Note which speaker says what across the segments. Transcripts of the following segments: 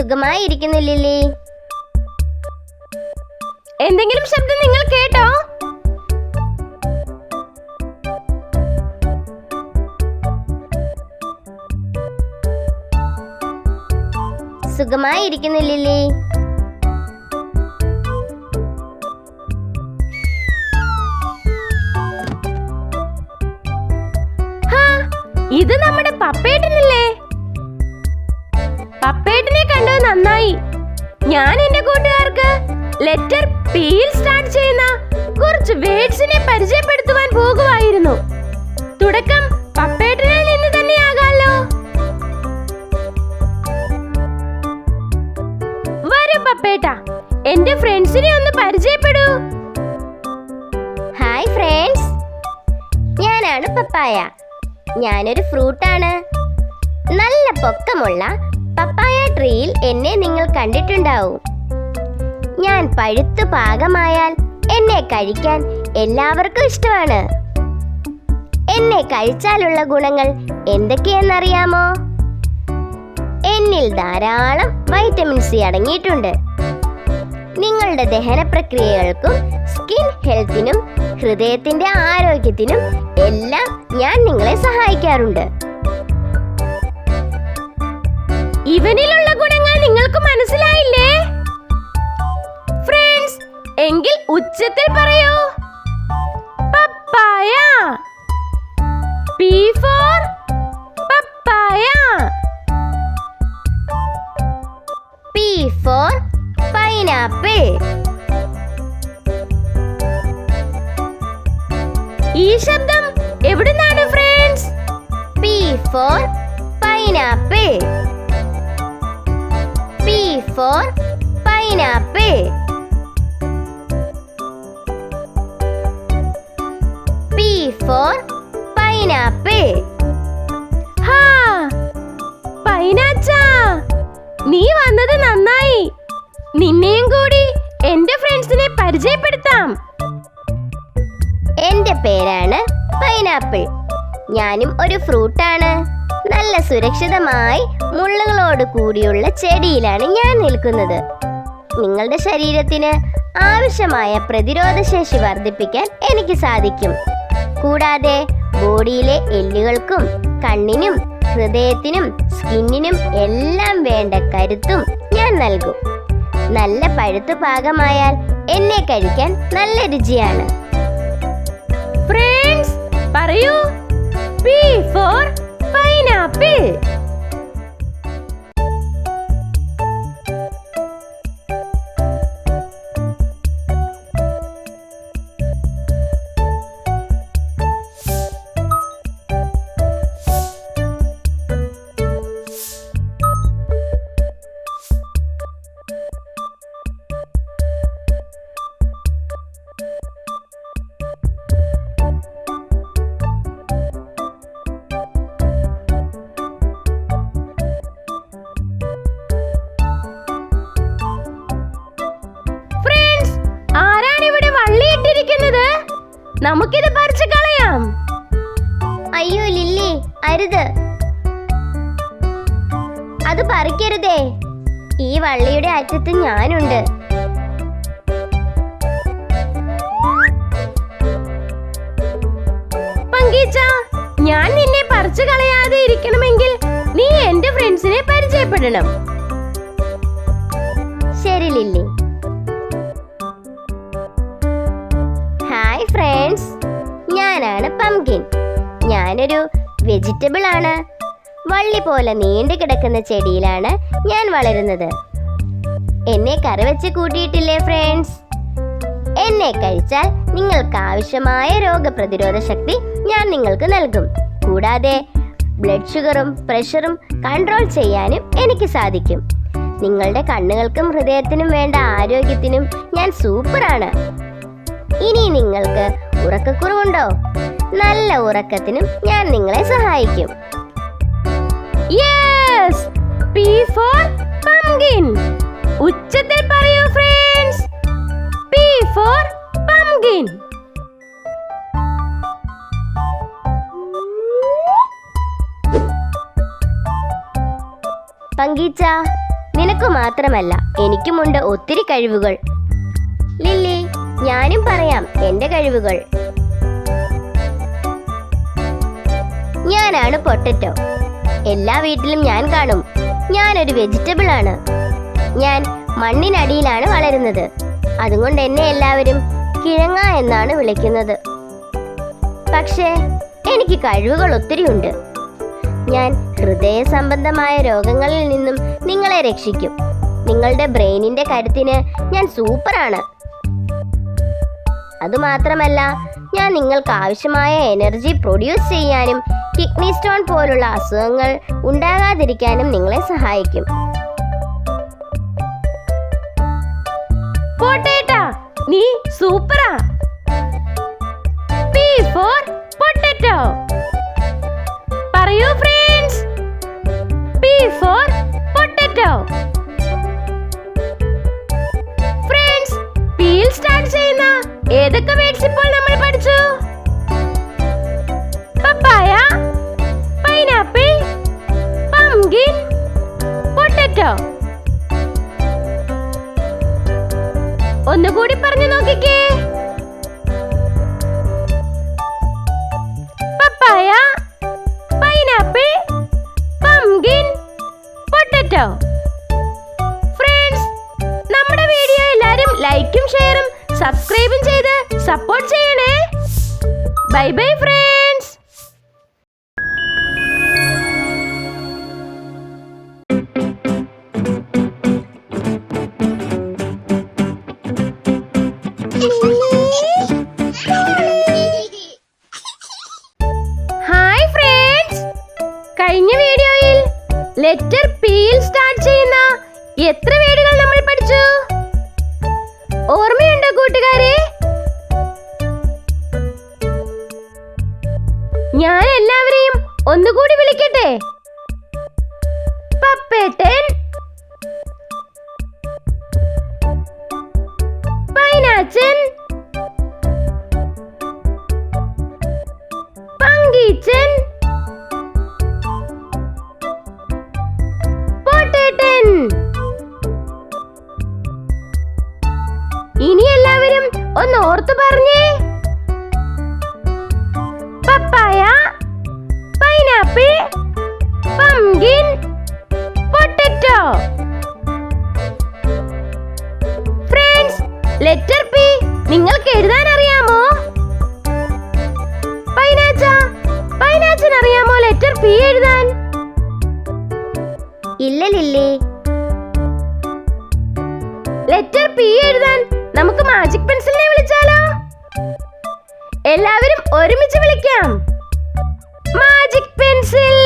Speaker 1: സുഖമായിരിക്കുന്നു ലില്ലി
Speaker 2: എന്തെങ്കിലും ശബ്ദം നിങ്ങൾ കേട്ടോ?
Speaker 1: സുഖമായിരിക്കുന്നു
Speaker 2: പപ്പേട്ടനെ കണ്ടത് നന്നായി. ഞാൻ എന്റെ കൂട്ടുകാർക്ക് ലെറ്റർ പിയിൽ സ്റ്റാർട്ട് ചെയ്യുന്ന കുറച്ച് വേർഡ്സിനെ പരിചയപ്പെടുത്തുവാൻ പോകുമായിരുന്നു തുടക്കം പപ്പേട്ടനിൽ നിന്ന് തന്നെയാകാലോ. വരൂ പപ്പേട്ട എന്റെ ഫ്രണ്ട്സിനെ ഒന്ന് പരിചയപ്പെടൂ.
Speaker 1: ഹായ് ഫ്രണ്ട്സ് ഞാനാണ് പപ്പായ. ഞാനൊരു ഫ്രൂട്ടാണ് നല്ല പൊക്കമുള്ള ട്രീയിൽ എന്നെ നിങ്ങൾ കണ്ടിട്ടുണ്ടാവും. ഞാൻ പഴുത്തു പാകമായാൽ എന്നെ കഴിക്കാൻ എല്ലാവർക്കും ഇഷ്ടമാണ്. എന്നെ കഴിച്ചാലുള്ള ഗുണങ്ങൾ എന്തൊക്കെയെന്നറിയാമോ? എന്നിൽ ധാരാളം വൈറ്റമിൻ സി അടങ്ങിയിട്ടുണ്ട്. നിങ്ങളുടെ ദഹന പ്രക്രിയകൾക്കും സ്കിൻ ഹെൽത്തിനും ഹൃദയത്തിന്റെ ആരോഗ്യത്തിനും എല്ലാം ഞാൻ നിങ്ങളെ സഹായിക്കാറുണ്ട്.
Speaker 2: ഉച്ചത്തിൽ പറയൂ. Papaya. P for papaya.
Speaker 1: P for pineapple
Speaker 2: ഈ ശബ്ദം എവിടുന്നാണ് friends
Speaker 1: P for pineapple P for pineapple for pineapple
Speaker 2: ഹാ പൈനാച്ചാ നീ വന്നത് നന്നായി. നിന്നെയും കൂടി എന്റെ ഫ്രണ്ട്സിനെ പരിചയപ്പെടുത്താം.
Speaker 1: എന്റെ പേരാണ് പൈനാപ്പിൾ. ഞാനും ഒരു ഫ്രൂട്ടാണ്. നല്ല സുരക്ഷിതമായി മുള്ളുകളോട് കൂടിയുള്ള ചെടിയിലാണ് ഞാൻ നിൽക്കുന്നത്. നിങ്ങളുടെ ശരീരത്തിന് ആവശ്യമായ പ്രതിരോധശേഷി വർദ്ധിപ്പിക്കാൻ എനിക്ക് സാധിക്കും. കൂടാതെ ബോഡിയിലെ എല്ലുകൾക്കും കണ്ണിനും ഹൃദയത്തിനും സ്കിന്നിനും എല്ലാം വേണ്ട കരുത്തും ഞാൻ നൽകും. നല്ല പഴുത്തു പാകമായാൽ എന്നെ കഴിക്കാൻ നല്ല രുചിയാണ്.
Speaker 2: ഫ്രണ്ട്സ് പറയൂ. പി ഫോർ പൈനാപ്പിൾ നമുക്കിത് പറിച്ചു കളയാം.
Speaker 1: അയ്യോ ലില്ലി അരുത്. അത് പറിക്കരുതേ. ഈ വള്ളിയുടെ അറ്റത്ത് ഞാനുണ്ട്.
Speaker 2: ഞാൻ നിന്നെ പറിച്ചു കളയാതെ ഇരിക്കണമെങ്കിൽ നീ എന്റെ ഫ്രണ്ട്സിനെ പരിചയപ്പെടണം.
Speaker 1: ശരി ലില്ലി. ഞാനൊരു വെജിറ്റബിൾ ആണ്. വള്ളി പോലെ നീണ്ടു കിടക്കുന്ന ചെടിയിലാണ് ഞാൻ വളരുന്നത്. എന്നെ കറി വെച്ച് കൂട്ടിയിട്ടില്ലേ ഫ്രണ്ട്സ് എന്നെ കഴിച്ചാൽ നിങ്ങൾക്ക് ആവശ്യമായ രോഗപ്രതിരോധ ശക്തി ഞാൻ നിങ്ങൾക്ക് നൽകും. കൂടാതെ ബ്ലഡ് ഷുഗറും പ്രഷറും കൺട്രോൾ ചെയ്യാനും എനിക്ക് സാധിക്കും. നിങ്ങളുടെ കണ്ണുകൾക്കും ഹൃദയത്തിനും വേണ്ട ആരോഗ്യത്തിനും ഞാൻ സൂപ്പറാണ് ഇനി നിങ്ങൾക്ക് ഉറക്കക്കുറവുണ്ടോ? നല്ല ഉറക്കത്തിനും ഞാൻ നിങ്ങളെ സഹായിക്കും.
Speaker 2: യെസ് പി ഫോർ പംകിൻ ഉച്ചത്തിൽ പറയൂ ഫ്രണ്ട്സ് പി ഫോർ പംകിൻ
Speaker 1: പങ്കീച്ച നിനക്ക് മാത്രമല്ല എനിക്കുമുണ്ട് ഒത്തിരി കഴിവുകൾ. ലില്ലി ഞാനും പറയാം എന്റെ കഴിവുകൾ. ഞാനാണ് പൊട്ടറ്റോ. എല്ലാ വീട്ടിലും ഞാൻ കാണും. ഞാനൊരു വെജിറ്റബിൾ ആണ്. ഞാൻ മണ്ണിനടിയിലാണ് വളരുന്നത്. അതുകൊണ്ട് എന്നെ എല്ലാവരും കിഴങ്ങ എന്നാണ് വിളിക്കുന്നത്. പക്ഷേ എനിക്ക് കഴിവുകൾ ഒത്തിരി ഉണ്ട്. ഞാൻ ഹൃദയ സംബന്ധമായ രോഗങ്ങളിൽ നിന്നും നിങ്ങളെ രക്ഷിക്കും. നിങ്ങളുടെ ബ്രെയിനിന്റെ കരുത്തിന് ഞാൻ സൂപ്പറാണ്. അതുമാത്രമല്ല ഞാൻ നിങ്ങൾക്ക് ആവശ്യമായ എനർജി പ്രൊഡ്യൂസ് ചെയ്യാനും കിഡ്നി സ്റ്റോൺ പോലുള്ള അസുഖങ്ങൾ ഉണ്ടാകാതിരിക്കാനും നിങ്ങളെ സഹായിക്കും.
Speaker 2: നീ സൂപ്പറാ. പൊട്ടറ്റോ പറയൂ ഫ്രണ്ട്സ് ഒന്നുകൂടി പറഞ്ഞു നോക്കിക്കേ. Papaya pineapple pumpkin potato. Friends നമ്മുടെ വീഡിയോ എല്ലാരും ലൈക്കും ഷെയറും സബ്സ്ക്രൈബും ചെയ്ത് സപ്പോർട്ട് ചെയ്യണേ. ബൈ ബൈ ഫ്രണ്ട്സ് കഴിഞ്ഞ വീഡിയോയിൽ ലെറ്റർ പിയിൽ സ്റ്റാർട്ട് ചെയ്യുന്ന എത്ര വേർഡുകൾ നമ്മൾ പഠിച്ചു? ഓർമ്മയുണ്ടോ കൂട്ടുകാരെ? ഞാൻ എല്ലാവരെയും ഒന്നുകൂടി വിളിക്കട്ടെ? ഇനി എല്ലാവരും ഒന്ന് ഓർത്തു പറഞ്ഞേ. Papaya pineapple pumpkin potato. Friends letter P നിങ്ങൾക്ക് എഴുതാൻ അറിയാമോ പൈനാച്ച പൈനാച്ചൻ അറിയാമോ ലെറ്റർ പി എഴുതാൻ?
Speaker 1: ഇല്ല
Speaker 2: ലെറ്റർ പി എഴുതാൻ നമുക്ക് മാജിക് പെൻസിലിനെ വിളിച്ചാലോ? എല്ലാവരും ഒരുമിച്ച് വിളിക്കാം. മാജിക് പെൻസിൽ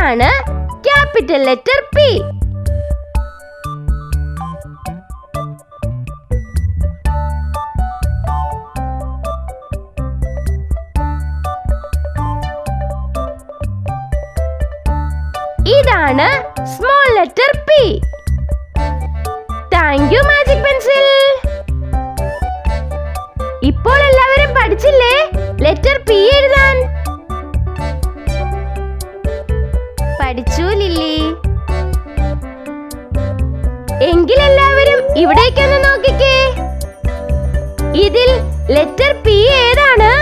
Speaker 2: ഇതാണ് ക്യാപിറ്റൽ ലെറ്റർ പി ഇതാണ് small letter P thank you magic pencil ഇപ്പോൾ എല്ലാവരും പഠിച്ചില്ലേ? ലെറ്റർ പി എഴുതാൻ.
Speaker 1: പഠിച്ചു ലില്ലി.
Speaker 2: എങ്കിലെല്ലാവരും ഇവിടേക്കൊന്ന് നോക്കിക്കേ. ഇതിൽ ലെറ്റർ പി ഏതാണ്?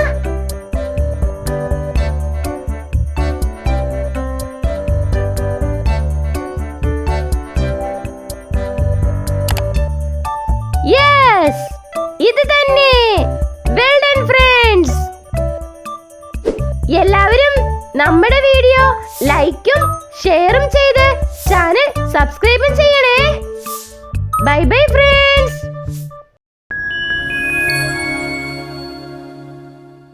Speaker 2: യെസ് ഇത് തന്നെ. വെൽ ഫ്രണ്ട്സ് എല്ലാവരും നമ്മുടെ വീഡിയോ ലൈക്കും ഷെയറും ചെയ്ത് ചാനൽ സബ്സ്ക്രൈബും ചെയ്യണേ. Bye bye friends.